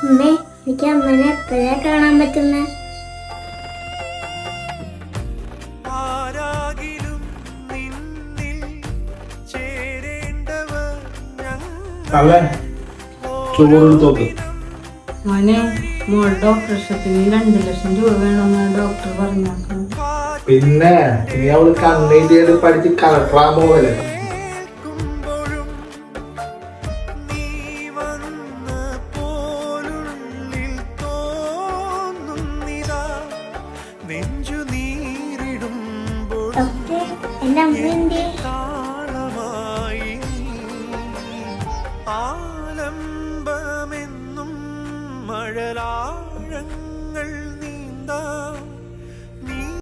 അമ്മേ എനിക്ക് അമ്മനെ എപ്പോഴാ കാണാൻ പറ്റുന്ന? ചോറെടുത്തോക്ക് മോനെ മോളുടെ ഓപ്പറേഷത്തിന് രണ്ട് ലക്ഷം രൂപ വേണമെന്ന് ഡോക്ടർ പറഞ്ഞേക്കണം പിന്നെ ഇനി അവൾ കണ്ണീന്റെ പഠിച്ച് കളക്ടറാൻ പോവല്ലേ? ആലംബമെന്നും മഴലാഴങ്ങൾ